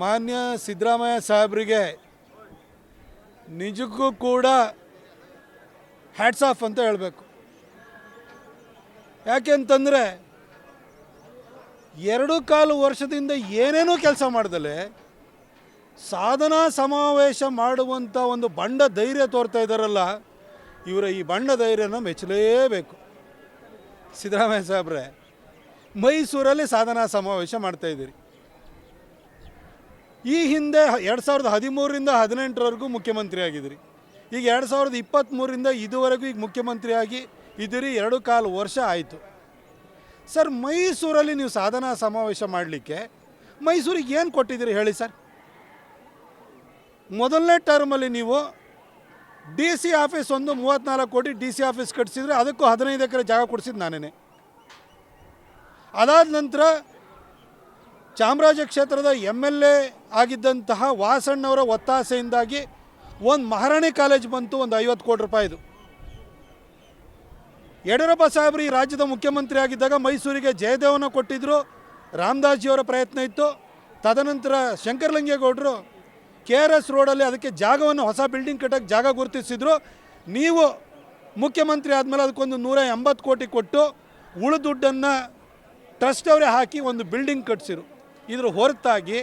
ಮಾನ್ಯ ಸಿದ್ದರಾಮಯ್ಯ ಸಾಹೇಬರಿಗೆ ನಿಜಕ್ಕೂ ಕೂಡ ಹ್ಯಾಟ್ಸ್ ಆಫ್ ಅಂತ ಹೇಳಬೇಕು. ಯಾಕೆಂತಂದರೆ ಎರಡು ಕಾಲು ವರ್ಷದಿಂದ ಏನೇನೂ ಕೆಲಸ ಮಾಡ್ದಲೆ ಸಾಧನಾ ಸಮಾವೇಶ ಮಾಡುವಂಥ ಒಂದು ಬಂಡ ಧೈರ್ಯ ತೋರ್ತಾ ಇದ್ದಾರಲ್ಲ, ಇವರ ಈ ಬಂಡ ಧೈರ್ಯನ ಮೆಚ್ಚಲೇಬೇಕು. ಸಿದ್ದರಾಮಯ್ಯ ಸಾಹೇಬ್ರೆ, ಮೈಸೂರಲ್ಲಿ ಸಾಧನಾ ಸಮಾವೇಶ ಮಾಡ್ತಾ ಇದ್ದೀರಿ. ಈ ಹಿಂದೆ ಎರಡು ಸಾವಿರದ ಹದಿಮೂರರಿಂದ ಹದಿನೆಂಟರವರೆಗೂ ಮುಖ್ಯಮಂತ್ರಿ ಆಗಿದ್ದೀರಿ ಈಗ ಎರಡು ಸಾವಿರದ ಇಪ್ಪತ್ತ್ಮೂರರಿಂದ ಇದುವರೆಗೂ ಈಗ ಮುಖ್ಯಮಂತ್ರಿಯಾಗಿ ಇದ್ದೀರಿ ಎರಡು ಕಾಲು ವರ್ಷ ಆಯಿತು. ಸರ್, ಮೈಸೂರಲ್ಲಿ ನೀವು ಸಾಧನಾ ಸಮಾವೇಶ ಮಾಡಲಿಕ್ಕೆ ಮೈಸೂರಿಗೆ ಏನು ಕೊಟ್ಟಿದ್ದೀರಿ ಹೇಳಿ ಸರ್? ಮೊದಲನೇ ಟರ್ಮಲ್ಲಿ ನೀವು ಡಿ ಸಿ ಆಫೀಸ್ ಒಂದು ಮೂವತ್ತ್ನಾಲ್ಕು ಕೋಟಿ ಡಿ ಸಿ ಆಫೀಸ್ ಕಟ್ಟಿಸಿದ್ರೆ ಅದಕ್ಕೂ ಹದಿನೈದು ಎಕರೆ ಜಾಗ ಕೊಡಿಸಿದ್ದು ನಾನೇ ಅದಾದ ನಂತರ ಚಾಮರಾಜ ಕ್ಷೇತ್ರದ ಎಂ ಎಲ್ ಎ ಆಗಿದ್ದಂತಹ ವಾಸಣ್ಣವರ ಒತ್ತಾಸೆಯಿಂದಾಗಿ ಒಂದು ಮಹಾರಾಣಿ ಕಾಲೇಜ್ ಬಂತು ಒಂದು ಐವತ್ತು ಕೋಟಿ ರೂಪಾಯಿದು ಯಡಿಯೂರಪ್ಪ ಸಾಹೇಬರು ಈ ರಾಜ್ಯದ ಮುಖ್ಯಮಂತ್ರಿ ಆಗಿದ್ದಾಗ ಮೈಸೂರಿಗೆ ಜಯದೇವನ ಕೊಟ್ಟಿದ್ದರು ರಾಮದಾಸ್ಜಿಯವರ ಪ್ರಯತ್ನ ಇತ್ತು. ತದನಂತರ ಶಂಕರಲಿಂಗೇಗೌಡರು ಕೆ ಆರ್ ಎಸ್ ರೋಡಲ್ಲಿ ಅದಕ್ಕೆ ಜಾಗವನ್ನು ಹೊಸ ಬಿಲ್ಡಿಂಗ್ ಕಟ್ಟಕ್ಕೆ ಜಾಗ ಗುರುತಿಸಿದ್ರು. ನೀವು ಮುಖ್ಯಮಂತ್ರಿ ಆದಮೇಲೆ ಅದಕ್ಕೊಂದು ನೂರ ಎಂಬತ್ತು ಕೋಟಿ ಕೊಟ್ಟು ಉಳಿದುಡ್ಡನ್ನು ಟ್ರಸ್ಟ್ ಅವರೇ ಹಾಕಿ ಒಂದು ಬಿಲ್ಡಿಂಗ್ ಕಟ್ಸಿರು. ಇದ್ರ ಹೊರತಾಗಿ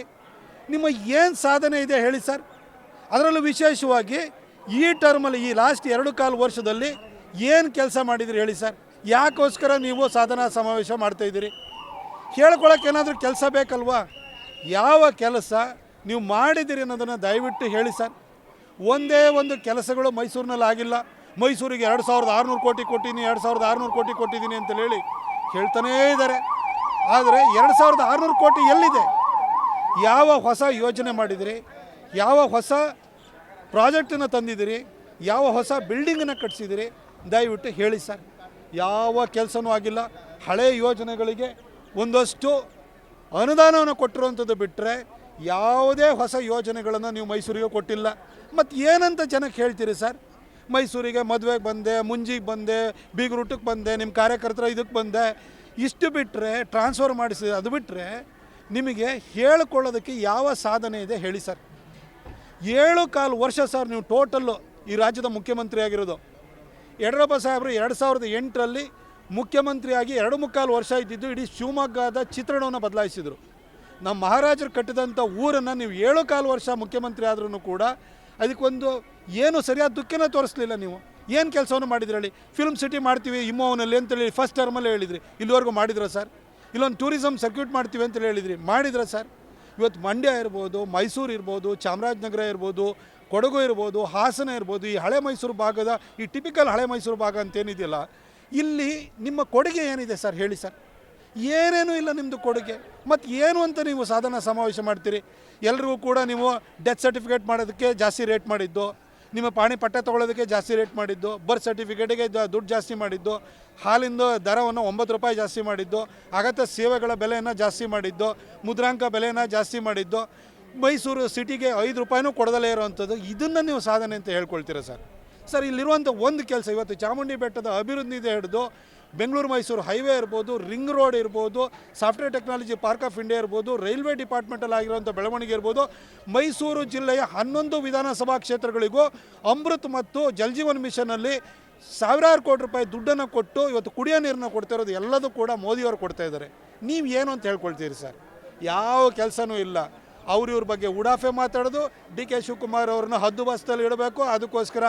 ನಿಮ್ಮ ಏನು ಸಾಧನೆ ಇದೆ ಹೇಳಿ ಸರ್? ಅದರಲ್ಲೂ ವಿಶೇಷವಾಗಿ ಈ ಟರ್ಮಲ್ಲಿ ಈ ಲಾಸ್ಟ್ ಎರಡು ಕಾಲು ವರ್ಷದಲ್ಲಿ ಏನು ಕೆಲಸ ಮಾಡಿದಿರಿ ಹೇಳಿ ಸರ್? ಯಾಕೋಸ್ಕರ ನೀವು ಸಾಧನಾ ಸಮಾವೇಶ ಮಾಡ್ತಾಯಿದ್ದೀರಿ ಹೇಳ್ಕೊಳಕ್ಕೆ ಏನಾದರೂ ಕೆಲಸ ಬೇಕಲ್ವಾ? ಯಾವ ಕೆಲಸ ನೀವು ಮಾಡಿದ್ದೀರಿ ಅನ್ನೋದನ್ನು ದಯವಿಟ್ಟು ಹೇಳಿ ಸರ್. ಒಂದೇ ಒಂದು ಕೆಲಸಗಳು ಮೈಸೂರಿನಲ್ಲಿ ಆಗಿಲ್ಲ. ಮೈಸೂರಿಗೆ ಎರಡು ಸಾವಿರದ ಆರುನೂರು ಕೋಟಿ ಕೊಟ್ಟಿದ್ದೀನಿ, ಎರಡು ಸಾವಿರದ ಆರುನೂರು ಕೋಟಿ ಕೊಟ್ಟಿದ್ದೀನಿ ಅಂತ ಹೇಳಿ ಹೇಳ್ತಾನೇ ಇದ್ದಾರೆ. ಆದರೆ ಎರಡು ಸಾವಿರದ ಆರುನೂರು ಕೋಟಿ ಎಲ್ಲಿದೆ? ಯಾವ ಹೊಸ ಯೋಜನೆ ಮಾಡಿದಿರಿ? ಯಾವ ಹೊಸ ಪ್ರಾಜೆಕ್ಟನ್ನು ತಂದಿದ್ದೀರಿ ಯಾವ ಹೊಸ ಬಿಲ್ಡಿಂಗನ್ನು ಕಟ್ಟಿಸಿದಿರಿ ದಯವಿಟ್ಟು ಹೇಳಿ ಸರ್. ಯಾವ ಕೆಲಸನೂ ಆಗಿಲ್ಲ. ಹಳೆ ಯೋಜನೆಗಳಿಗೆ ಒಂದಷ್ಟು ಅನುದಾನವನ್ನು ಕೊಟ್ಟಿರುವಂಥದ್ದು ಬಿಟ್ಟರೆ ಯಾವುದೇ ಹೊಸ ಯೋಜನೆಗಳನ್ನು ನೀವು ಮೈಸೂರಿಗೆ ಕೊಟ್ಟಿಲ್ಲ. ಮತ್ತು ಏನಂತ ಜನಕ್ಕೆ ಹೇಳ್ತೀರಿ ಸರ್? ಮೈಸೂರಿಗೆ ಮದುವೆಗೆ ಬಂದೆ, ಮುಂಜಿಗೆ ಬಂದೆ ಬೀಗರೂಟಕ್ಕೆ ಬಂದೆ ನಿಮ್ಮ ಕಾರ್ಯಕರ್ತರ ಇದಕ್ಕೆ ಬಂದೆ ಇಷ್ಟು ಬಿಟ್ಟರೆ ಟ್ರಾನ್ಸ್ಫರ್ ಮಾಡಿಸಿ, ಅದು ಬಿಟ್ಟರೆ ನಿಮಗೆ ಹೇಳ್ಕೊಳ್ಳೋದಕ್ಕೆ ಯಾವ ಸಾಧನೆ ಇದೆ ಹೇಳಿ ಸರ್. ಏಳು ಕಾಲು ವರ್ಷ ಸರ್ ನೀವು ಟೋಟಲ್ಲು ಈ ರಾಜ್ಯದ ಮುಖ್ಯಮಂತ್ರಿ ಆಗಿರೋದು. ಯಡಿಯೂರಪ್ಪ ಸಾಹೇಬರು ಎರಡು ಸಾವಿರದ ಎಂಟರಲ್ಲಿ ಮುಖ್ಯಮಂತ್ರಿಯಾಗಿ ಎರಡು ಮುಕ್ಕಾಲು ವರ್ಷ ಇದ್ದಿದ್ದು ಇಡೀ ಶಿವಮೊಗ್ಗದ ಚಿತ್ರಣವನ್ನು ಬದಲಾಯಿಸಿದರು. ನಮ್ಮ ಮಹಾರಾಜರು ಕಟ್ಟಿದಂಥ ಊರನ್ನು ನೀವು ಏಳು ಕಾಲು ವರ್ಷ ಮುಖ್ಯಮಂತ್ರಿ ಆದ್ರೂ ಕೂಡ ಅದಕ್ಕೊಂದು ಏನು ಸರಿಯಾದ ದುಃಖನ ತೋರಿಸ್ಲಿಲ್ಲ ನೀವು. ಏನು ಕೆಲಸವನ್ನು ಮಾಡಿದ್ರಿ ಹೇಳಿ? ಫಿಲ್ಮ್ ಸಿಟಿ ಮಾಡ್ತೀವಿ ಇಮ್ಮೋವನಲ್ಲಿ ಅಂತೇಳಿ ಫಸ್ಟ್ ಟರ್ಮಲ್ಲಿ ಹೇಳಿದ್ರಿ. ಇಲ್ಲಿವರೆಗೂ ಮಾಡಿದ್ರ ಸರ್ ಇಲ್ಲೊಂದು ಟೂರಿಸಮ್ ಸರ್ಕ್ಯೂಟ್ ಮಾಡ್ತೀವಿ ಅಂತೇಳಿ ಹೇಳಿದ್ರಿ. ಮಾಡಿದ್ರ ಸರ್ ಇವತ್ತು ಮಂಡ್ಯ ಇರ್ಬೋದು, ಮೈಸೂರು ಇರ್ಬೋದು, ಚಾಮರಾಜನಗರ ಇರ್ಬೋದು, ಕೊಡಗು ಇರ್ಬೋದು, ಹಾಸನ ಇರ್ಬೋದು, ಈ ಹಳೆ ಮೈಸೂರು ಭಾಗದ, ಈ ಟಿಪಿಕಲ್ ಹಳೆ ಮೈಸೂರು ಭಾಗ ಅಂತೇನಿದೆಯಲ್ಲ, ಇಲ್ಲಿ ನಿಮ್ಮ ಕೊಡುಗೆ ಏನಿದೆ ಸರ್ ಹೇಳಿ ಸರ್ ಏನೇನೂ ಇಲ್ಲ ನಿಮ್ಮದು ಕೊಡುಗೆ. ಮತ್ತು ಏನು ಅಂತ ನೀವು ಸಾಧನ ಸಮಾವೇಶ ಮಾಡ್ತೀರಿ? ಎಲ್ರಿಗೂ ಕೂಡ ನೀವು ಡೆತ್ ಸರ್ಟಿಫಿಕೇಟ್ ಮಾಡೋದಕ್ಕೆ ಜಾಸ್ತಿ ರೇಟ್ ಮಾಡಿದ್ದು. ನಿಮ್ಮ ಪಾಣಿ ಪಟ್ಟೆ ತೊಗೊಳೋದಕ್ಕೆ ಜಾಸ್ತಿ ರೇಟ್ ಮಾಡಿದ್ದು ಬರ್ತ್ ಸರ್ಟಿಫಿಕೇಟಿಗೆ ದುಡ್ಡು ಜಾಸ್ತಿ ಮಾಡಿದ್ದು, ಹಾಲಿಂದು ದರವನ್ನು ಒಂಬತ್ತು ರೂಪಾಯಿ ಜಾಸ್ತಿ ಮಾಡಿದ್ದು, ಅಗತ್ಯ ಸೇವೆಗಳ ಬೆಲೆಯನ್ನು ಜಾಸ್ತಿ ಮಾಡಿದ್ದು, ಮುದ್ರಾಂಕ ಬೆಲೆಯನ್ನು ಜಾಸ್ತಿ ಮಾಡಿದ್ದು, ಮೈಸೂರು ಸಿಟಿಗೆ ಐದು ರೂಪಾಯಿನೂ ಕೊಡದಲೇ ಇರುವಂಥದ್ದು, ಇದನ್ನು ನೀವು ಸಾಧನೆ ಅಂತ ಹೇಳ್ಕೊಳ್ತೀರಾ ಸರ್? ಸರ್, ಇಲ್ಲಿರುವಂಥ ಒಂದು ಕೆಲಸ, ಇವತ್ತು ಚಾಮುಂಡಿ ಬೆಟ್ಟದ ಅಭಿವೃದ್ಧಿಯಿಂದ ಹಿಡಿದು ಬೆಂಗಳೂರು ಮೈಸೂರು ಹೈವೇ ಇರ್ಬೋದು, ರಿಂಗ್ ರೋಡ್ ಇರ್ಬೋದು, software technology park of India ಇರ್ಬೋದು, ರೈಲ್ವೆ ಡಿಪಾರ್ಟ್ಮೆಂಟಲ್ಲಿ ಆಗಿರುವಂಥ ಬೆಳವಣಿಗೆ ಇರ್ಬೋದು, ಮೈಸೂರು ಜಿಲ್ಲೆಯ ಹನ್ನೊಂದು ವಿಧಾನಸಭಾ ಕ್ಷೇತ್ರಗಳಿಗೂ ಅಮೃತ್ ಮತ್ತು ಜಲ್ಜೀವನ್ ಮಿಷನಲ್ಲಿ ಸಾವಿರಾರು ಕೋಟಿ ರೂಪಾಯಿ ದುಡ್ಡನ್ನು ಕೊಟ್ಟು ಇವತ್ತು ಕುಡಿಯೋ ನೀರನ್ನ ಕೊಡ್ತಾ ಇರೋದು ಎಲ್ಲದೂ ಕೂಡ ಮೋದಿಯವರು ಕೊಡ್ತಾ ಇದ್ದಾರೆ. ನೀವು ಏನು ಅಂತ ಹೇಳ್ಕೊಳ್ತೀರಿ ಸರ್? ಯಾವ ಕೆಲಸನೂ ಇಲ್ಲ. ಅವ್ರ ಇವ್ರ ಬಗ್ಗೆ ಉಡಾಫೆ ಮಾತಾಡೋದು. ಡಿ ಕೆ ಶಿವಕುಮಾರ್ ಅವ್ರನ್ನ ಹದ್ದು ಬಸ್ತಲ್ಲಿ ಇಡಬೇಕು. ಅದಕ್ಕೋಸ್ಕರ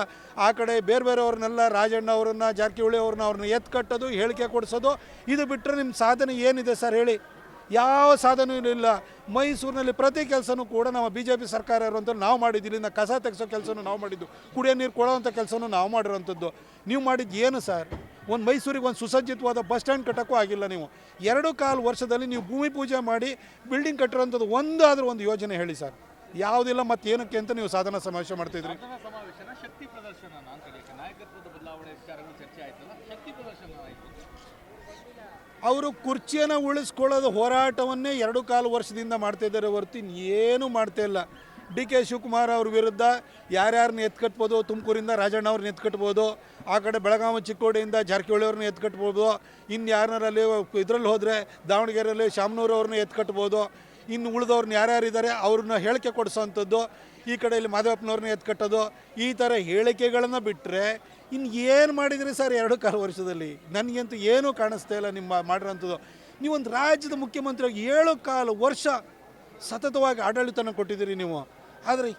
ಆ ಕಡೆ ಬೇರೆ ಬೇರೆ ಅವ್ರನ್ನೆಲ್ಲ ರಾಜಣ್ಣ ಅವ್ರನ್ನ, ಜಾರಕಿಹೊಳಿ ಅವ್ರನ್ನ ಅವ್ರನ್ನ ಎತ್ತು ಕಟ್ಟೋದು, ಹೇಳಿಕೆ ಕೊಡಿಸೋದು. ಇದು ಬಿಟ್ಟರೆ ನಿಮ್ಮ ಸಾಧನೆ ಏನಿದೆ ಸರ್ ಹೇಳಿ? ಯಾವ ಸಾಧನೆಯೂ ಇಲ್ಲ. ಮೈಸೂರಿನಲ್ಲಿ ಪ್ರತಿ ಕೆಲಸನೂ ಕೂಡ ನಮ್ಮ ಬಿ ಜೆ ಪಿ ಸರ್ಕಾರ ಇರುವಂಥ ನಾವು ಮಾಡಿದ್ದು, ಇಲ್ಲಿಂದ ಕಸ ತೆಗೆಸೋ ಕೆಲಸನೂ ನಾವು ಮಾಡಿದ್ದು, ಕುಡಿಯೋ ನೀರು ಕೊಡೋವಂಥ ಕೆಲಸನೂ ನಾವು ಮಾಡಿರೋವಂಥದ್ದು ನೀವು ಮಾಡಿದ್ದು ಏನು ಸರ್? ಒಂದು ಮೈಸೂರಿಗೆ ಒಂದು ಸುಸಜ್ಜಿತವಾದ ಬಸ್ ಸ್ಟ್ಯಾಂಡ್ ಕಟ್ಟೋಕ್ಕೂ ಆಗಿಲ್ಲ ನೀವು. ಎರಡು ಕಾಲು ವರ್ಷದಲ್ಲಿ ನೀವು ಭೂಮಿ ಪೂಜೆ ಮಾಡಿ ಬಿಲ್ಡಿಂಗ್ ಕಟ್ಟಿರೋಂಥದ್ದು ಒಂದಾದರೂ ಒಂದು ಯೋಜನೆ ಹೇಳಿ ಸರ್. ಯಾವುದಿಲ್ಲ ಮತ್ತು ಏನಕ್ಕೆ ಅಂತ ನೀವು ಸಾಧನ ಸಮಾವೇಶ ಮಾಡ್ತಿದ್ರಿ. ಅವರು ಕುರ್ಚಿಯನ್ನು ಉಳಿಸ್ಕೊಳ್ಳೋದು ಹೋರಾಟವನ್ನೇ ಎರಡು ಕಾಲು ವರ್ಷದಿಂದ ಮಾಡ್ತಾ ಇದ್ದಾರೆ ಹೊರತು ಏನು ಮಾಡ್ತಾ ಇಲ್ಲ. ಡಿ ಕೆ ಶಿವಕುಮಾರ್ ಅವ್ರ ವಿರುದ್ಧ ಯಾರ್ಯಾರನ್ನ ಎತ್ಕಟ್ಬೋದು? ತುಮಕೂರಿಂದ ರಾಜಣ್ಣ ಅವ್ರನ್ನ ಎತ್ಕಟ್ಬೋದು. ಆ ಕಡೆ ಬೆಳಗಾವಿ ಚಿಕ್ಕೋಡಿಯಿಂದ ಜಾರಕಿಹೊಳಿ ಅವ್ರನ್ನ ಎತ್ಕಟ್ಬೋದು. ಇನ್ನು ಯಾರನ್ನಲ್ಲಿ ಇದರಲ್ಲಿ ಹೋದರೆ ದಾವಣಗೆರೆಯಲ್ಲಿ ಶಾಮನೂರು ಅವ್ರನ್ನ ಎತ್ಕಟ್ಬೋದು. ಇನ್ನು ಉಳಿದವ್ರನ್ನ ಯಾರ್ಯಾರಿದ್ದಾರೆ ಅವ್ರನ್ನ ಹೇಳಿಕೆ ಕೊಡಿಸೋವಂಥದ್ದು ಈ ಕಡೆಯಲ್ಲಿ ಮಾಧವಪ್ಪನವ್ರನ್ನ ಎತ್ಕಟ್ಟೋದು. ಈ ಥರ ಹೇಳಿಕೆಗಳನ್ನು ಬಿಟ್ಟರೆ ಇನ್ನು ಏನು ಮಾಡಿದ್ರಿ ಸರ್ ಎರಡು ಕಾಲು ವರ್ಷದಲ್ಲಿ? ನನಗಂತೂ ಏನೂ ಕಾಣಿಸ್ತಾ ಇಲ್ಲ ನಿಮ್ಮ ಮಾಡಿರೋಂಥದ್ದು. ನೀವೊಂದು ರಾಜ್ಯದ ಮುಖ್ಯಮಂತ್ರಿಯಾಗಿ ಏಳು ಕಾಲು ವರ್ಷ ಸತತವಾಗಿ ಆಡಳಿತನ ಕೊಟ್ಟಿದ್ದೀರಿ ನೀವು. ಆದರೆ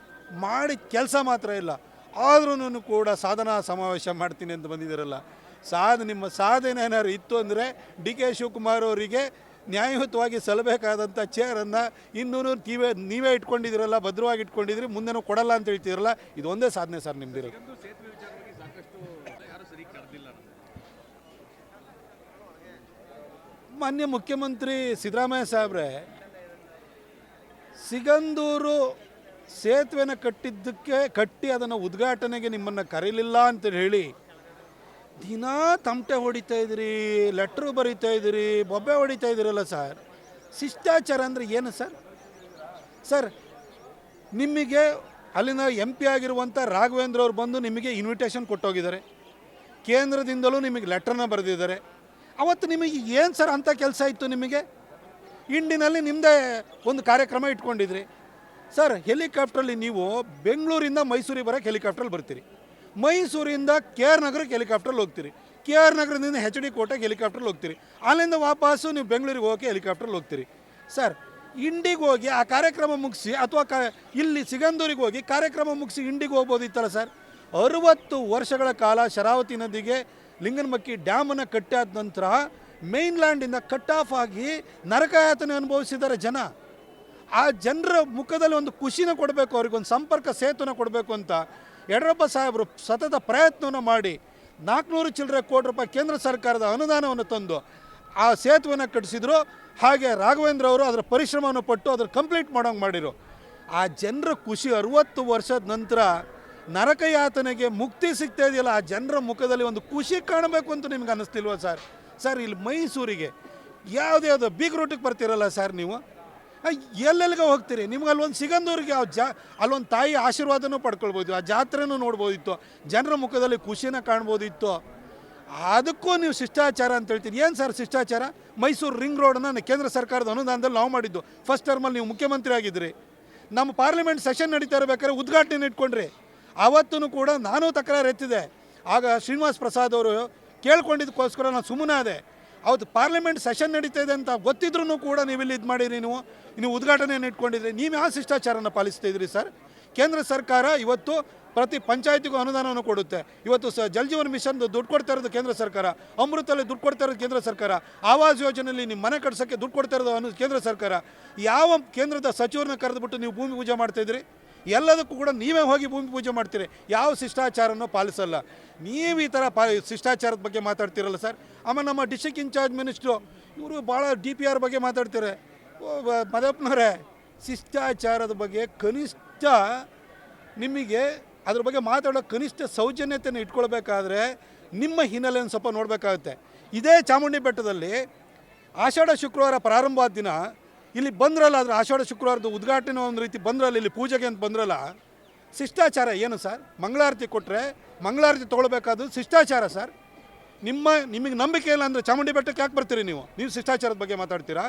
ಮಾಡಿ ಕೆಲಸ ಮಾತ್ರ ಇಲ್ಲ. ಆದ್ರೂ ಕೂಡ ಸಾಧನಾ ಸಮಾವೇಶ ಮಾಡ್ತೀನಿ ಅಂತ ಬಂದಿದ್ದೀರಲ್ಲ. ಸಾಧ ನಿಮ್ಮ ಸಾಧನೆ ಏನಾದ್ರು ಇತ್ತು ಅಂದರೆ ಡಿ ಕೆ ಶಿವಕುಮಾರ್ ಅವರಿಗೆ ನ್ಯಾಯಯುತವಾಗಿ ಸಲ್ಲಬೇಕಾದಂಥ ಚೇರನ್ನು ಇನ್ನೂ ನೀವೇ ನೀವೇ ಇಟ್ಕೊಂಡಿದ್ದೀರಲ್ಲ ಭದ್ರವಾಗಿ ಇಟ್ಕೊಂಡಿದ್ರಿ ಮುಂದೆನೂ ಕೊಡಲ್ಲ ಅಂತ ಹೇಳ್ತೀರಲ್ಲ. ಇದು ಒಂದೇ ಸಾಧನೆ ಸರ್ ನಿಮ್ದಿರ. ಮಾನ್ಯ ಮುಖ್ಯಮಂತ್ರಿ ಸಿದ್ದರಾಮಯ್ಯ ಸಾಹೇಬ್ರೆ ಸಿಗಂದೂರು ಸೇತುವೆನ ಕಟ್ಟಿದ್ದಕ್ಕೆ, ಕಟ್ಟಿ ಅದನ್ನು ಉದ್ಘಾಟನೆಗೆ ನಿಮ್ಮನ್ನು ಕರೀಲಿಲ್ಲ ಅಂತ ಹೇಳಿ ದಿನಾ ತಮಟೆ ಹೊಡಿತಾ ಇದ್ದೀರಿ ಲೆಟ್ರು ಬರೀತಾ ಇದ್ದೀರಿ, ಬೊಬ್ಬೆ ಹೊಡಿತಾ ಇದ್ದೀರಲ್ಲ ಸರ್ ಶಿಷ್ಟಾಚಾರ ಅಂದರೆ ಏನು ಸರ್ ಸರ್ ನಿಮಗೆ ಅಲ್ಲಿನ ಎಂ ಪಿ ಆಗಿರುವಂಥ ರಾಘವೇಂದ್ರ ಅವ್ರು ಬಂದು ನಿಮಗೆ ಇನ್ವಿಟೇಷನ್ ಕೊಟ್ಟೋಗಿದ್ದಾರೆ. ಕೇಂದ್ರದಿಂದಲೂ ನಿಮಗೆ ಲೆಟ್ರನ್ನ ಬರೆದಿದ್ದಾರೆ. ಅವತ್ತು ನಿಮಗೆ ಏನು ಸರ್ ಅಂಥ ಕೆಲಸ ಇತ್ತು ನಿಮಗೆ? ಇಂಡಿನಲ್ಲಿ ನಿಮ್ಮದೇ ಒಂದು ಕಾರ್ಯಕ್ರಮ ಇಟ್ಕೊಂಡಿದ್ರಿ. ಸರ್, ಹೆಲಿಕಾಪ್ಟ್ರಲ್ಲಿ ನೀವು ಬೆಂಗಳೂರಿಂದ ಮೈಸೂರಿಗೆ ಬರೋಕ್ಕೆ ಹೆಲಿಕಾಪ್ಟ್ರಲ್ಲಿ ಬರ್ತೀರಿ. ಮೈಸೂರಿಂದ ಕೆ ಆರ್ ನಗರಕ್ಕೆ ಹೆಲಿಕಾಪ್ಟ್ರಲ್ಲಿ ಹೋಗ್ತೀರಿ. ಕೆ ಆರ್ ನಗರದಿಂದ ಹೆಚ್ ಡಿ ಕೋಟೆಗೆ ಹೆಲಿಕಾಪ್ಟ್ರಲ್ಲಿ ಹೋಗ್ತೀರಿ. ಅಲ್ಲಿಂದ ವಾಪಸ್ಸು ನೀವು ಬೆಂಗಳೂರಿಗೆ ಹೋಗಿ ಹೆಲಿಕಾಪ್ಟ್ರಲ್ಲಿ ಹೋಗ್ತೀರಿ. ಸರ್, ಇಂಡಿಗೆ ಹೋಗಿ ಆ ಕಾರ್ಯಕ್ರಮ ಮುಗಿಸಿ ಅಥವಾ ಕ ಇಲ್ಲಿ ಸಿಗಂದೂರಿಗೆ ಹೋಗಿ ಕಾರ್ಯಕ್ರಮ ಮುಗಿಸಿ ಇಂಡಿಗೆ ಹೋಗ್ಬೋದಿತ್ತಲ್ಲ ಸರ್? ಅರುವತ್ತು ವರ್ಷಗಳ ಕಾಲ ಶರಾವತಿ ನದಿಗೆ ಲಿಂಗನಮಕ್ಕಿ ಡ್ಯಾಮನ್ನು ಕಟ್ಟಾದ ನಂತರ ಮೇನ್ಲ್ಯಾಂಡಿಂದ ಕಟ್ ಆಫ್ ಆಗಿ ನರಕಯಾತನೆ ಅನುಭವಿಸಿದ್ದಾರೆ ಜನ. ಆ ಜನರ ಮುಖದಲ್ಲಿ ಒಂದು ಖುಷಿನ ಕೊಡಬೇಕು ಅವ್ರಿಗೆ ಒಂದು ಸಂಪರ್ಕ ಸೇತುನ ಕೊಡಬೇಕು ಅಂತ ಯಡಿಯೂರಪ್ಪ ಸಾಹೇಬರು ಸತತ ಪ್ರಯತ್ನವನ್ನು ಮಾಡಿ ನಾಲ್ಕುನೂರು ಚಿಲ್ಲರೆ ಕೋಟಿ ರೂಪಾಯಿ ಕೇಂದ್ರ ಸರ್ಕಾರದ ಅನುದಾನವನ್ನು ತಂದು ಆ ಸೇತುವೆನ ಕಟ್ಟಿಸಿದ್ರು. ಹಾಗೆ ರಾಘವೇಂದ್ರ ಅವರು ಅದರ ಪರಿಶ್ರಮವನ್ನು ಪಟ್ಟು ಅದ್ರ ಕಂಪ್ಲೀಟ್ ಮಾಡೋಂಗೆ ಮಾಡಿರು. ಆ ಜನರ ಖುಷಿ ಅರುವತ್ತು ವರ್ಷದ ನಂತರ ನರಕಯಾತನೆಗೆ ಮುಕ್ತಿ ಸಿಗ್ತಾ ಇದೆಯಲ್ಲ, ಆ ಜನರ ಮುಖದಲ್ಲಿ ಒಂದು ಖುಷಿ ಕಾಣಬೇಕು ಅಂತ ನಿಮ್ಗೆ ಅನ್ನಿಸ್ತಿಲ್ವಾ ಸರ್? ಸರ್, ಇಲ್ಲಿ ಮೈಸೂರಿಗೆ ಯಾವುದ್ಯಾವುದೋ ಬೀಗ್ ರೂಟಿಗೆ ಬರ್ತೀರಲ್ಲ ಸರ್ ನೀವು? ಎಲ್ಲೆಲ್ಲಿಗೆ ಹೋಗ್ತೀರಿ? ನಿಮ್ಗೆ ಅಲ್ಲೊಂದು ಸಿಗಂದೂರಿಗೆ ಆ ಜಾ ಅಲ್ಲೊಂದು ತಾಯಿ ಆಶೀರ್ವಾದನೂ ಪಡ್ಕೊಳ್ಬೋದು ಆ ಜಾತ್ರೆನೂ ನೋಡ್ಬೋದಿತ್ತು. ಜನರ ಮುಖದಲ್ಲಿ ಖುಷಿನ ಕಾಣ್ಬೋದಿತ್ತು. ಅದಕ್ಕೂ ನೀವು ಶಿಷ್ಟಾಚಾರ ಅಂತ ಹೇಳ್ತೀರಿ ಏನು ಸರ್ ಶಿಷ್ಟಾಚಾರ? ಮೈಸೂರು ರಿಂಗ್ ರೋಡನ್ನು ಕೇಂದ್ರ ಸರ್ಕಾರದ ಅನುದಾನದಲ್ಲಿ ನಾವು ಮಾಡಿದ್ದು. ಫಸ್ಟ್ ಟರ್ಮಲ್ಲಿ ನೀವು ಮುಖ್ಯಮಂತ್ರಿ ಆಗಿದ್ರಿ. ನಮ್ಮ ಪಾರ್ಲಿಮೆಂಟ್ ಸೆಷನ್ ನಡೀತಾ ಇರಬೇಕಾದ್ರೆ ಉದ್ಘಾಟನೆ ಇಟ್ಕೊಂಡ್ರಿ. ಆವತ್ತೂ ಕೂಡ ನಾನು ತಕರಾರು ಎತ್ತಿದೆ. ಆಗ ಶ್ರೀನಿವಾಸ್ ಪ್ರಸಾದ್ ಅವರು ಕೇಳ್ಕೊಂಡಿದ್ದಕ್ಕೋಸ್ಕರ ನಾನು ಸುಮ್ಮನೆ ಅವತ್ತು ಪಾರ್ಲಿಮೆಂಟ್ ಸೆಷನ್ ನಡೀತಾ ಇದೆ ಅಂತ ಗೊತ್ತಿದ್ರೂ ಕೂಡ ನೀವು ಇಲ್ಲಿ ಇದು ಮಾಡಿರಿ ನೀವು. ನೀವು ಉದ್ಘಾಟನೆಯನ್ನು ಇಟ್ಕೊಂಡಿದ್ರಿ. ನೀವು ಯಾವ ಶಿಷ್ಟಾಚಾರನ ಪಾಲಿಸ್ತಾ ಇದ್ರಿ ಸರ್? ಕೇಂದ್ರ ಸರ್ಕಾರ ಇವತ್ತು ಪ್ರತಿ ಪಂಚಾಯತಿಗೂ ಅನುದಾನವನ್ನು ಕೊಡುತ್ತೆ. ಇವತ್ತು ಸ ಜಲ್ ಜೀವನ್ ಮಿಷನ್ ದುಡ್ಡು ಕೊಡ್ತಾ ಇರೋದು ಕೇಂದ್ರ ಸರ್ಕಾರ. ಅಮೃತಲ್ಲಿ ದುಡ್ಡು ಕೊಡ್ತಾ ಇರೋದು ಕೇಂದ್ರ ಸರ್ಕಾರ. ಆವಾಸ್ ಯೋಜನೆಯಲ್ಲಿ ನಿಮ್ಮ ಮನೆ ಕಟ್ಸೋಕ್ಕೆ ದುಡ್ಡು ಕೊಡ್ತಾ ಇರೋದು ಅನ್ನೋದು ಕೇಂದ್ರ ಸರ್ಕಾರ. ಯಾವ ಕೇಂದ್ರದ ಸಚಿವರನ್ನ ಕರೆದುಬಿಟ್ಟು ನೀವು ಭೂಮಿ ಪೂಜೆ ಮಾಡ್ತಾ ಇದ್ರಿ? ಎಲ್ಲದಕ್ಕೂ ಕೂಡ ನೀವೇ ಹೋಗಿ ಭೂಮಿ ಪೂಜೆ ಮಾಡ್ತೀರಿ. ಯಾವ ಶಿಷ್ಟಾಚಾರನೂ ಪಾಲಿಸಲ್ಲ. ನೀವು ಈ ಥರ ಪಾ, ಶಿಷ್ಟಾಚಾರದ ಬಗ್ಗೆ ಮಾತಾಡ್ತಿರಲ್ಲ ಸರ್. ಆಮೇಲೆ ನಮ್ಮ ಡಿಸ್ಟಿಕ್ ಇನ್ಚಾರ್ಜ್ ಮಿನಿಸ್ಟ್ರು ಇವರು ಭಾಳ ಡಿ ಪಿ ಆರ್ ಬಗ್ಗೆ ಮಾತಾಡ್ತಾರೆ ಮದಪ್ಪನವರೇ, ಶಿಷ್ಟಾಚಾರದ ಬಗ್ಗೆ ಕನಿಷ್ಠ ನಿಮಗೆ ಅದ್ರ ಬಗ್ಗೆ ಮಾತಾಡೋ ಕನಿಷ್ಠ ಸೌಜನ್ಯತೆಯನ್ನು ಇಟ್ಕೊಳ್ಬೇಕಾದ್ರೆ ನಿಮ್ಮ ಹಿನ್ನೆಲೆಯನ್ನು ಸ್ವಲ್ಪ ನೋಡಬೇಕಾಗುತ್ತೆ. ಇದೇ ಚಾಮುಂಡಿ ಬೆಟ್ಟದಲ್ಲಿ ಆಷಾಢ ಶುಕ್ರವಾರ ಪ್ರಾರಂಭವಾದ ದಿನ ಇಲ್ಲಿ ಬಂದ್ರಲ್ಲ, ಆದರೆ ಆಷಾಢ ಶುಕ್ರವಾರದ ಉದ್ಘಾಟನೆ ಒಂದು ರೀತಿ ಬಂದ್ರಲ್ಲ, ಇಲ್ಲಿ ಪೂಜೆಗೆ ಅಂತ ಬಂದ್ರಲ್ಲ, ಶಿಷ್ಟಾಚಾರ ಏನು ಸರ್? ಮಂಗಳಾರತಿ ಕೊಟ್ಟರೆ ಮಂಗಳಾರತಿ ತೊಗೊಳ್ಬೇಕಾದ್ರು ಶಿಷ್ಟಾಚಾರ ಸರ್. ನಿಮ್ಮ, ನಿಮಗೆ ನಂಬಿಕೆ ಇಲ್ಲ ಅಂದರೆ ಚಾಮುಂಡಿ ಬೆಟ್ಟಕ್ಕೆ ಯಾಕೆ ಬರ್ತೀರಿ ನೀವು? ನೀವು ಶಿಷ್ಟಾಚಾರದ ಬಗ್ಗೆ ಮಾತಾಡ್ತೀರಾ?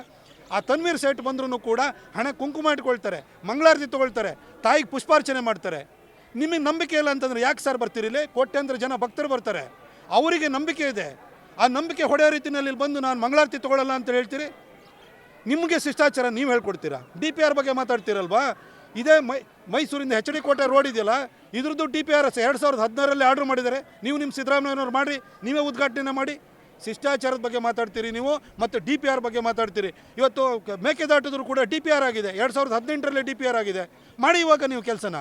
ಆ ತನ್ವೀರ್ ಸೈಟ್ ಬಂದ್ರೂ ಕೂಡ ಹಣ ಕುಂಕುಮ ಇಟ್ಕೊಳ್ತಾರೆ, ಮಂಗಳಾರತಿ ತೊಗೊಳ್ತಾರೆ, ತಾಯಿಗೆ ಪುಷ್ಪಾರ್ಚನೆ ಮಾಡ್ತಾರೆ. ನಿಮಗೆ ನಂಬಿಕೆ ಇಲ್ಲ ಅಂತಂದ್ರೆ ಯಾಕೆ ಸರ್ ಬರ್ತೀರಿ ಇಲ್ಲಿ? ಕೋಟ್ಯಾಂತರ ಜನ ಭಕ್ತರು ಬರ್ತಾರೆ. ಅವರಿಗೆ ನಂಬಿಕೆ ಇದೆ. ಆ ನಂಬಿಕೆ ಹೊಡೆಯೋ ರೀತಿಯಲ್ಲಿ ಬಂದು ನಾನು ಮಂಗಳಾರತಿ ತೊಗೊಳ್ಳಲ್ಲ ಅಂತ ಹೇಳ್ತೀರಿ? ನಿಮಗೆ ಶಿಷ್ಟಾಚಾರ ನೀವು ಹೇಳ್ಕೊಡ್ತೀರಾ? ಡಿ ಪಿ ಆರ್ ಬಗ್ಗೆ ಮಾತಾಡ್ತೀರಲ್ವಾ? ಇದೇ ಮೈ, ಮೈಸೂರಿಂದ ಎಚ್ ಡಿ ಕೋಟೆ ರೋಡ್ ಇದೆಯಲ್ಲ, ಇದ್ರದ್ದು ಡಿ ಪಿ ಆರ್ ಎಸ್ ಎರಡು ಸಾವಿರದ ಹದಿನಾರರಲ್ಲಿ ಆರ್ಡ್ರ್ ಮಾಡಿದ್ದಾರೆ. ನೀವು ನಿಮ್ಮ ಸಿದ್ದರಾಮಯ್ಯನವ್ರು ಮಾಡಿ ನೀವೇ ಉದ್ಘಾಟನೆ ಮಾಡಿ. ಶಿಷ್ಟಾಚಾರದ ಬಗ್ಗೆ ಮಾತಾಡ್ತೀರಿ ನೀವು ಮತ್ತು ಡಿ ಪಿ ಆರ್ ಬಗ್ಗೆ ಮಾತಾಡ್ತೀರಿ. ಇವತ್ತು ಮೇಕೆದಾಟಿದ್ರು ಕೂಡ ಡಿ ಪಿ ಆರ್ ಆಗಿದೆ. ಎರಡು ಸಾವಿರದ ಹದಿನೆಂಟರಲ್ಲಿ ಡಿ ಪಿ ಆರ್ ಆಗಿದೆ. ಮಾಡಿ ಇವಾಗ ನೀವು ಕೆಲಸನ.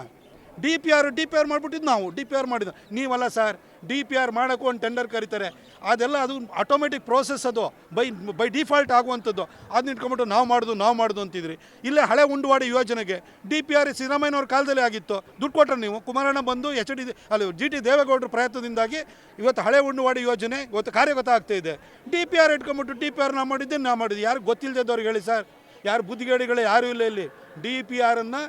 D P R, D P R ಮಾಡಿಬಿಟ್ಟಿದ್ದು ನಾವು. ಡಿ ಪಿ ಆರ್ ಮಾಡಿದ್ದು. ನೀವಲ್ಲ ಸರ್, ಡಿ ಪಿ ಆರ್ ಮಾಡೋಕ್ಕೂ ಒಂದು ಟೆಂಡರ್ ಕರೀತಾರೆ. ಅದೆಲ್ಲ ಅದು ಆಟೋಮೆಟಿಕ್ ಪ್ರೋಸೆಸ್ ಅದು. ಬೈ ಬೈ ಡಿಫಾಲ್ಟ್ ಆಗುವಂಥದ್ದು. ಅದನ್ನ ಇಟ್ಕೊಂಬಿಟ್ಟು ನಾವು ಮಾಡೋದು ನಾವು ಮಾಡೋದು ಅಂತಿದ್ರಿ. ಇಲ್ಲೇ ಹಳೆ ಉಂಡುವಾಡಿ ಯೋಜನೆಗೆ ಡಿ ಪಿ ಆರ್ ಸಿದ್ದರಾಮಯ್ಯನವ್ರ ಕಾಲದಲ್ಲಿ ಆಗಿತ್ತು. ದುಡ್ಡು ಕೊಟ್ಟರೆ ನೀವು. ಕುಮಾರಣ್ಣ ಬಂದು ಎಚ್ ಡಿ ಅಲ್ಲಿ ಜಿ ಟಿ ದೇವೇಗೌಡರ ಪ್ರಯತ್ನದಿಂದಾಗಿ ಇವತ್ತು ಹಳೆ ಉಂಡುವಾಡಿ ಯೋಜನೆ ಇವತ್ತು ಕಾರ್ಯಗತ ಆಗ್ತಾ ಇದೆ. ಡಿ ಪಿ ಆರ್ ಇಟ್ಕೊಂಬಿಟ್ಟು ಡಿ ಪಿ ಆರ್ ನಾ ಮಾಡಿದ್ದೆ ನಾ ಮಾಡಿದ್ದೆ? ಯಾರು ಗೊತ್ತಿಲ್ಲದವ್ರಿಗೆ ಹೇಳಿ ಸರ್. ಯಾರು ಬುದ್ಧಿಗೇಡಿಗಳು, ಯಾರೂ ಇಲ್ಲ ಇಲ್ಲಿ. ಡಿ ಪಿ ಆರನ್ನು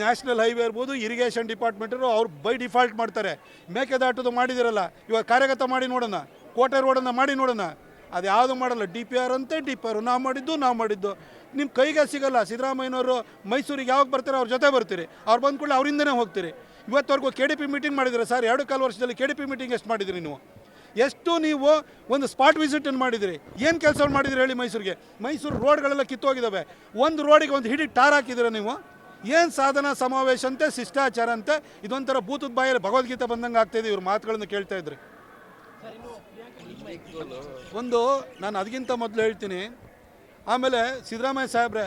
ನ್ಯಾಷನಲ್ ಹೈವೇ ಇರ್ಬೋದು ಇರಿಗೇಷನ್ ಡಿಪಾರ್ಟ್ಮೆಂಟರು ಅವ್ರು ಬೈ ಡಿಫಾಲ್ಟ್ ಮಾಡ್ತಾರೆ. ಮೇಕೆದಾಟದು ಮಾಡಿದಿರಲ್ಲ, ಇವಾಗ ಕಾರ್ಯಗತ ಮಾಡಿ ನೋಡೋಣ, ಕೋಟೆ ರೋಡನ್ನು ಮಾಡಿ ನೋಡೋಣ. ಅದು ಯಾವುದು ಮಾಡಲ್ಲ ಡಿ ಪಿ ಆರ್ ಅಂತೆ ಡಿ ಪಿ ಆರ್ ನಾವು ಮಾಡಿದ್ದು ನಾವು ಮಾಡಿದ್ದು. ನಿಮ್ಮ ಕೈಗೆ ಸಿಗಲ್ಲ, ಸಿದ್ದರಾಮಯ್ಯನವರು ಮೈಸೂರಿಗೆ ಯಾವಾಗ ಬರ್ತಾರೆ ಅವ್ರ ಜೊತೆ ಬರ್ತೀರಿ. ಅವ್ರು ಬಂದ ಕೂಡಲೇ ಅವರಿಂದನೇ ಹೋಗ್ತೀರಿ. ಇವತ್ತವರೆಗೂ ಕೆ ಡಿ ಪಿ ಮೀಟಿಂಗ್ ಮಾಡಿದ್ದೀರಾ ಸರ್ ಎರಡು ಕಾಲು ವರ್ಷದಲ್ಲಿ ಕೆ ಡಿ ಪಿ ಮೀಟಿಂಗ್ ಎಷ್ಟು ಮಾಡಿದಿರಿ ನೀವು? ಎಷ್ಟು ನೀವು ಒಂದು ಸ್ಪಾಟ್ ವಿಸಿಟನ್ನು ಮಾಡಿದಿರಿ? ಏನು ಕೆಲಸ ಮಾಡಿದಿರಿ ಹೇಳಿ ಮೈಸೂರಿಗೆ? ಮೈಸೂರು ರೋಡ್ಗಳೆಲ್ಲ ಕಿತ್ತೋಗಿದ್ದಾವೆ ಒಂದು ರೋಡಿಗೆ ಒಂದು ಹಿಡಿ ಟಾರ್ ಹಾಕಿದ್ದೀರಾ ನೀವು? ಏನು ಸಾಧನ ಸಮಾವೇಶ ಅಂತೆ, ಶಿಷ್ಟಾಚಾರ ಅಂತೆ, ಇದೊಂಥರ ಭೂತದ ಬಾಯಲ್ಲಿ ಭಗವದ್ಗೀತೆ ಬಂದಂಗೆ ಆಗ್ತಾಯಿದೆ ಇವ್ರ ಮಾತುಗಳನ್ನು ಕೇಳ್ತಾ ಇದ್ರಿ. ಒಂದು, ನಾನು ಅದಕ್ಕಿಂತ ಮೊದಲು ಹೇಳ್ತೀನಿ, ಆಮೇಲೆ ಸಿದ್ದರಾಮಯ್ಯ ಸಾಹೇಬ್ರೆ,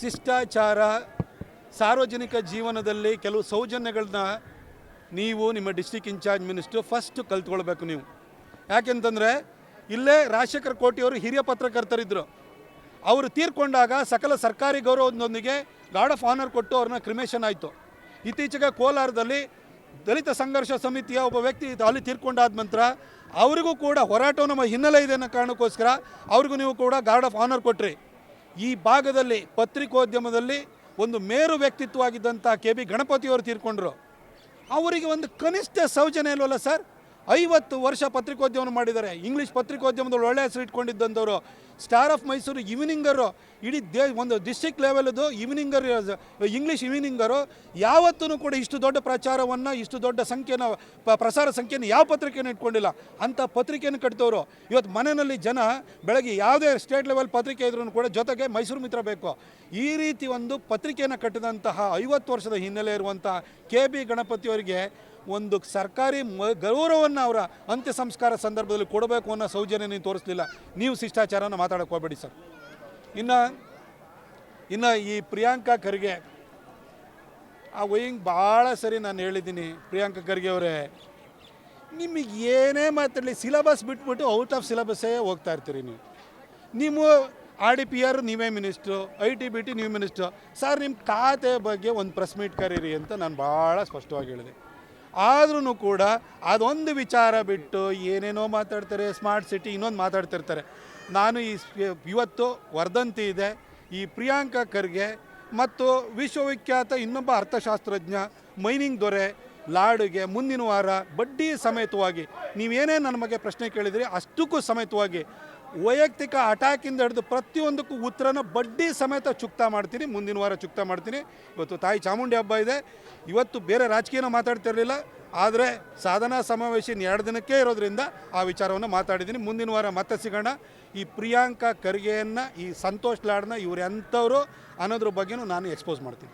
ಶಿಷ್ಟಾಚಾರ, ಸಾರ್ವಜನಿಕ ಜೀವನದಲ್ಲಿ ಕೆಲವು ಸೌಜನ್ಯಗಳನ್ನ ನೀವು ನಿಮ್ಮ ಡಿಸ್ಟಿಕ್ ಇನ್ಚಾರ್ಜ್ ಮಿನಿಸ್ಟ್ರು ಫಸ್ಟ್ ಕಲ್ತ್ಕೊಳ್ಬೇಕು ನೀವು. ಯಾಕೆಂತಂದರೆ, ಇಲ್ಲೇ ರಾಜಶೇಖರ್ ಕೋಟಿಯವರು ಹಿರಿಯ ಪತ್ರಕರ್ತರಿದ್ದರು ಅವರು ತೀರ್ಕೊಂಡಾಗ ಸಕಲ ಸರ್ಕಾರಿ ಗೌರವದೊಂದಿಗೆ ಗಾರ್ಡ್ ಆಫ್ ಆನರ್ ಕೊಟ್ಟು ಅವ್ರನ್ನ ಕ್ರಿಮೇಷನ್ ಆಯಿತು. ಇತ್ತೀಚೆಗೆ ಕೋಲಾರದಲ್ಲಿ ದಲಿತ ಸಂಘರ್ಷ ಸಮಿತಿಯ ಒಬ್ಬ ವ್ಯಕ್ತಿ ಅಲ್ಲಿ ತೀರ್ಕೊಂಡಾದ ನಂತರ ಅವರಿಗೂ ಕೂಡ ಹೋರಾಟ ನಮ್ಮ ಹಿನ್ನೆಲೆ ಇದೆ ಅನ್ನೋ ಕಾರಣಕ್ಕೋಸ್ಕರ ಅವ್ರಿಗೂ ನೀವು ಕೂಡ ಗಾರ್ಡ್ ಆಫ್ ಆನರ್ ಕೊಟ್ರಿ. ಈ ಭಾಗದಲ್ಲಿ ಪತ್ರಿಕೋದ್ಯಮದಲ್ಲಿ ಒಂದು ಮೇರು ವ್ಯಕ್ತಿತ್ವ ಆಗಿದ್ದಂಥ ಕೆ ಬಿ ಗಣಪತಿಯವರು ತೀರ್ಕೊಂಡ್ರು. ಅವರಿಗೆ ಒಂದು ಕನಿಷ್ಠ ಸೌಜನ್ಯ ಇಲ್ವಲ್ಲ ಸರ್? ಐವತ್ತು ವರ್ಷ ಪತ್ರಿಕೋದ್ಯಮ ಮಾಡಿದ್ದಾರೆ. ಇಂಗ್ಲೀಷ್ ಪತ್ರಿಕೋದ್ಯಮದಲ್ಲಿ ಒಳ್ಳೆಯ ಹೆಸರು ಇಟ್ಕೊಂಡಿದ್ದಂಥವ್ರು. ಸ್ಟಾರ್ ಆಫ್ ಮೈಸೂರು ಈವ್ನಿಂಗರು ಇಡೀ ದೇ, ಒಂದು ಡಿಸ್ಟಿಕ್ ಲೆವೆಲ್ದು ಈವ್ನಿಂಗರ್ ಇಂಗ್ಲೀಷ್ ಈವ್ನಿಂಗರು ಯಾವತ್ತೂ ಕೂಡ ಇಷ್ಟು ದೊಡ್ಡ ಪ್ರಚಾರವನ್ನು, ಇಷ್ಟು ದೊಡ್ಡ ಸಂಖ್ಯೆನ ಪ್ರಸಾರ ಸಂಖ್ಯೆನ ಯಾವ ಪತ್ರಿಕೆಯನ್ನು ಇಟ್ಕೊಂಡಿಲ್ಲ. ಅಂಥ ಪತ್ರಿಕೆಯನ್ನು ಕಟ್ತವರು ಇವತ್ತು ಮನೆಯಲ್ಲಿ ಜನ ಬೆಳಗ್ಗೆ ಯಾವುದೇ ಸ್ಟೇಟ್ ಲೆವೆಲ್ ಪತ್ರಿಕೆ ಇದ್ರೂ ಕೂಡ ಜೊತೆಗೆ ಮೈಸೂರು ಮಿತ್ರ ಬೇಕು. ಈ ರೀತಿ ಒಂದು ಪತ್ರಿಕೆಯನ್ನು ಕಟ್ಟಿದಂತಹ ಐವತ್ತು ವರ್ಷದ ಹಿನ್ನೆಲೆ ಇರುವಂಥ ಕೆ ಬಿ ಗಣಪತಿಯವರಿಗೆ ಒಂದು ಸರ್ಕಾರಿ ಮ ಗೌರವವನ್ನು ಅವರ ಅಂತ್ಯ ಸಂಸ್ಕಾರ ಸಂದರ್ಭದಲ್ಲಿ ಕೊಡಬೇಕು ಅನ್ನೋ ಸೌಜನ್ಯ ನೀವು ತೋರಿಸಲಿಲ್ಲ. ನೀವು ಶಿಷ್ಟಾಚಾರನ ಮಾತಾಡಕ್ಕೆ ಹೋಗಬೇಡಿ ಸರ್. ಇನ್ನು ಇನ್ನು ಈ ಪ್ರಿಯಾಂಕಾ ಖರ್ಗೆ, ಆ ವಯಿಂಗ್ ಭಾಳ ಸರಿ ನಾನು ಹೇಳಿದ್ದೀನಿ. ಪ್ರಿಯಾಂಕಾ ಖರ್ಗೆ ಅವರೇ, ನಿಮಗೆ ಏನೇ ಮಾತಾಡಲಿ, ಸಿಲಬಸ್ ಬಿಟ್ಬಿಟ್ಟು ಔಟ್ ಆಫ್ ಸಿಲೆಬಸ್ಸೇ ಹೋಗ್ತಾ ಇರ್ತೀರಿ ನೀವು. ನೀವು ಆರ್ ಡಿ ಪಿ ಆರ್ ನೀವೇ minister, I T B T ನೀವು ಮಿನಿಸ್ಟ್ರು. ಸರ್, ನಿಮ್ಮ ಖಾತೆ ಬಗ್ಗೆ ಒಂದು ಪ್ರೆಸ್ ಮೀಟ್ ಕರೀರಿ ಅಂತ ನಾನು ಭಾಳ ಸ್ಪಷ್ಟವಾಗಿ ಹೇಳಿದೆ. ಆದ್ರೂ ಕೂಡ ಅದೊಂದು ವಿಚಾರ ಬಿಟ್ಟು ಏನೇನೋ ಮಾತಾಡ್ತಾರೆ ಸ್ಮಾರ್ಟ್ ಸಿಟಿ ಇನ್ನೊಂದು ಮಾತಾಡ್ತಿರ್ತಾರೆ. ನಾನು ಈ ಇವತ್ತು ವರ್ಧಂತಿ ಇದೆ, ಈ ಪ್ರಿಯಾಂಕಾ ಖರ್ಗೆ ಮತ್ತು ವಿಶ್ವವಿಖ್ಯಾತ ಇನ್ನೊಬ್ಬ ಅರ್ಥಶಾಸ್ತ್ರಜ್ಞ ಮೈನಿಂಗ್ ದೊರೆ ಲಾಡುಗೆ ಮುಂದಿನ ವಾರ ಬಡ್ಡಿ ಸಮೇತವಾಗಿ, ನೀವೇನೇ ನನ್ನ ಬಗ್ಗೆ ಪ್ರಶ್ನೆ ಕೇಳಿದ್ರಿ, ಅಷ್ಟಕ್ಕೂ ಸಮೇತವಾಗಿ ವೈಯಕ್ತಿಕ ಅಟ್ಯಾಕಿಂದ ಹಿಡಿದು ಪ್ರತಿಯೊಂದಕ್ಕೂ ಉತ್ತರನ ಬಡ್ಡಿ ಸಮೇತ ಚುಕ್ತಾ ಮಾಡ್ತೀನಿ, ಮುಂದಿನ ವಾರ ಚುಕ್ತಾ ಮಾಡ್ತೀನಿ. ಇವತ್ತು ತಾಯಿ ಚಾಮುಂಡಿ ಹಬ್ಬ ಇದೆ. ಇವತ್ತು ಬೇರೆ ರಾಜಕೀಯನ ಮಾತಾಡ್ತಿರಲಿಲ್ಲ. ಆದರೆ ಸಾಧನಾ ಸಮಾವೇಶ ಎರಡು ದಿನಕ್ಕೆ ಇರೋದ್ರಿಂದ ಆ ವಿಚಾರವನ್ನು ಮಾತಾಡಿದ್ದೀನಿ. ಮುಂದಿನ ವಾರ ಮತ್ತೆ ಸಿಗೋಣ. ಈ ಪ್ರಿಯಾಂಕಾ ಖರ್ಗೆಯನ್ನು, ಈ ಸಂತೋಷ್ ಲಾಡ್ನ, ಇವ್ರು ಎಂಥವರು ಅನ್ನೋದ್ರ ಬಗ್ಗೆನೂ ನಾನು ಎಕ್ಸ್ಪೋಸ್ ಮಾಡ್ತೀನಿ.